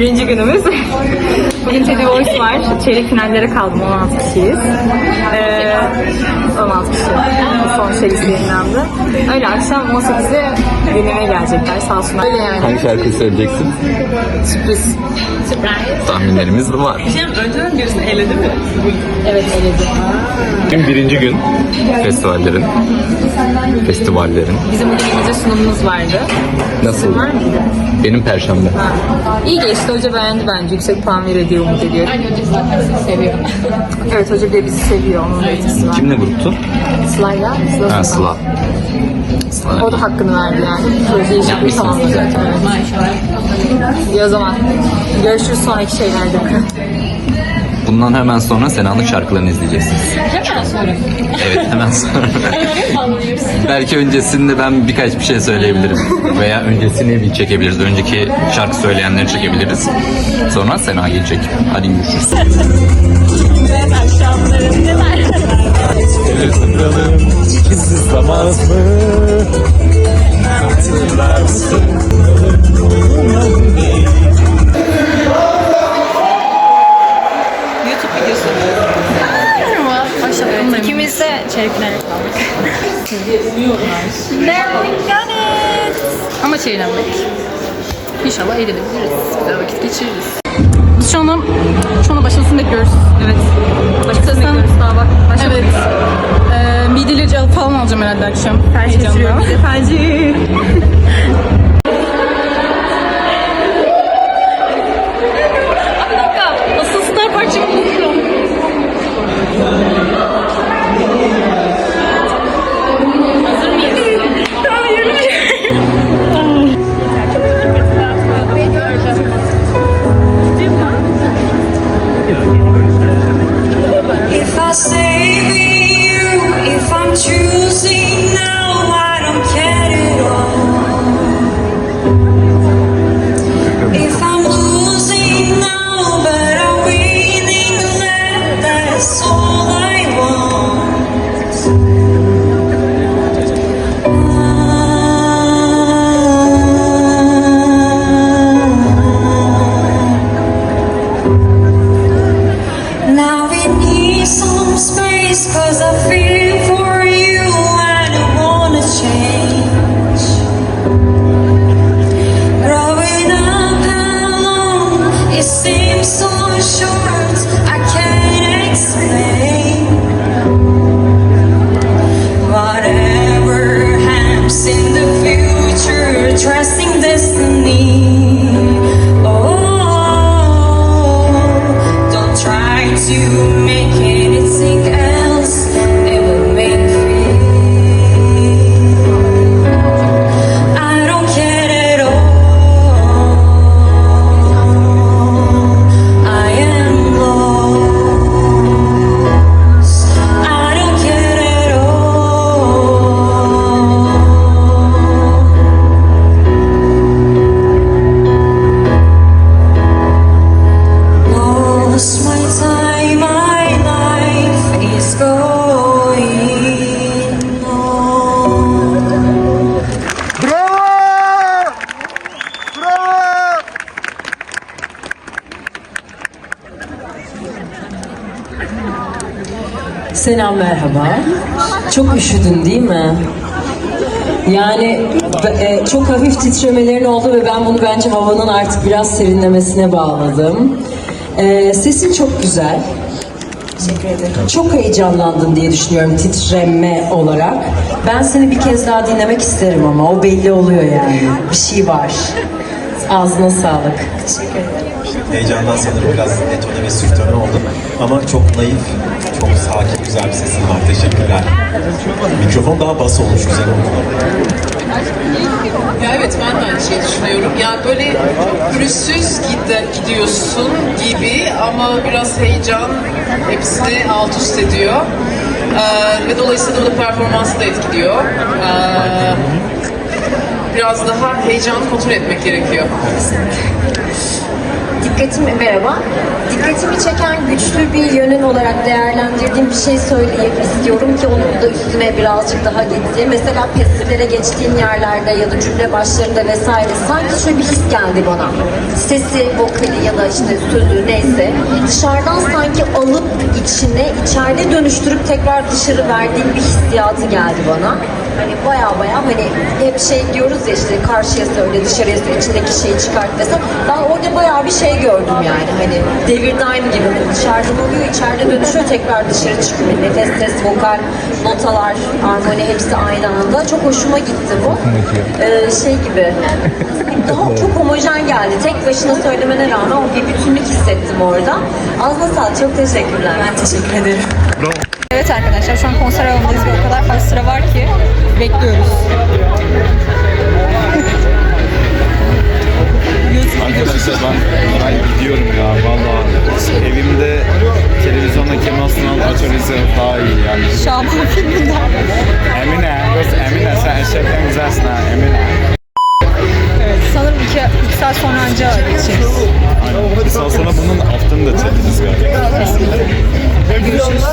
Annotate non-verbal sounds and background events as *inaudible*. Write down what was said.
birinci günümüz. Bugün Teddy Voice var. Çeyrek finallere kaldım. 16 kişiyiz. Ee, 16 kişi. Son serisi yayınlandı. Öyle akşam 18'de dinlemeye gelecekler sağ olsunlar. Öyle yani. Hangi şarkıyı söyleyeceksin? Sürpriz. Tahminlerimiz de var. Önceden birisini eledi mi? Evet eledi. Bugün birinci gün festivallerin, festivallerin. Bizim bugün İngilizce sunumumuz vardı. Nasıl? Var mıydı? Benim perşembe. İyi geçti. Hoca beğendi bence. Yüksek puan verir diye umut ediyorum. Aynı hoca zaten sizi seviyor. *laughs* evet hoca bir de bizi seviyor. Onun da etkisi var. Kimle gruptu? Sıla'yla. Sıla Ha Sıla. Sıla. O da hakkını verdi yani. Projeyi şimdi tamamladı. Evet. İyi o zaman. Görüşürüz sonraki şeylerde. Bundan hemen sonra Sena'nın şarkılarını izleyeceksiniz. Hemen sonra. Evet hemen sonra. *laughs* Belki öncesinde ben birkaç bir şey söyleyebilirim. Veya öncesini bir çekebiliriz. Önceki şarkı söyleyenleri çekebiliriz. Sonra Sena gelecek. Hadi görüşürüz. YouTube İnşallah eğlenebiliriz. Güzel vakit geçiririz. Biz şu anda, şu anda başlasın bekliyoruz. Evet. Başkasını bekliyoruz daha bak. Başka Evet. Ee, mide ilacı alıp falan alacağım herhalde akşam. Heyecanla. Efendim. *laughs* Asıl So. you make it Selam merhaba. Çok üşüdün değil mi? Yani e, çok hafif titremelerin oldu ve ben bunu bence havanın artık biraz serinlemesine bağladım. E, sesin çok güzel. Çok heyecanlandın diye düşünüyorum titreme olarak. Ben seni bir kez daha dinlemek isterim ama o belli oluyor yani. Bir şey var. Ağzına sağlık. Heyecandan sanırım biraz detone ve sürtönme oldu Ama çok naif, çok sakin, güzel bir sesin var Teşekkürler Mikrofon daha bas olmuş, güzel olmuş Ya evet ben de aynı şeyi düşünüyorum. Yani böyle pürüzsüz gidiyorsun gibi ama biraz heyecan hepsini alt üst ediyor. Ee, ve dolayısıyla da performansı da etkiliyor. Ee, biraz daha heyecanı kontrol etmek gerekiyor. Dikkatimi merhaba. Dikkatimi çeken güçlü bir yönün olarak değerlendirdiğim bir şey söyleyip istiyorum ki onun da üstüne birazcık daha gitti. Mesela pestlere geçtiğim yerlerde ya da cümle başlarında vesaire sanki şöyle bir his geldi bana. Sesi, vokali ya da işte sözü neyse dışarıdan sanki alıp içine, içeride dönüştürüp tekrar dışarı verdiğim bir hissiyatı geldi bana. Hani baya baya hani hep şey diyoruz ya işte karşıya söyle, dışarıya söyle, içindeki şeyi çıkart mesela. Ben orada baya bir şey gördüm yani hani devir daim gibi hani dışarıdan oluyor, içeride dönüşüyor tekrar dışarı çıkıyor. Nefes, ses, vokal, notalar, armoni hepsi aynı anda. Çok hoşuma gitti bu. Ee, şey gibi daha çok homojen geldi. Tek başına söylemene rağmen o bir bütünlük hissettim orada. Ağzına sağlık. Çok teşekkürler. Ben teşekkür ederim. Evet arkadaşlar şu an konser alanındayız ve o kadar fazla sıra var ki bekliyoruz. Arkadaşlar ben, ben gidiyorum ya valla evimde televizyonda Kemal Sunal açar izlerim daha iyi yani. Şaban filminden. Emine, kız Emine sen eşekten güzelsin ha Emine. Evet sanırım 2 saat sonra anca gideceğiz. Aynen. Sağ sonra bunun altını da çekeceğiz galiba. Görüşürüz.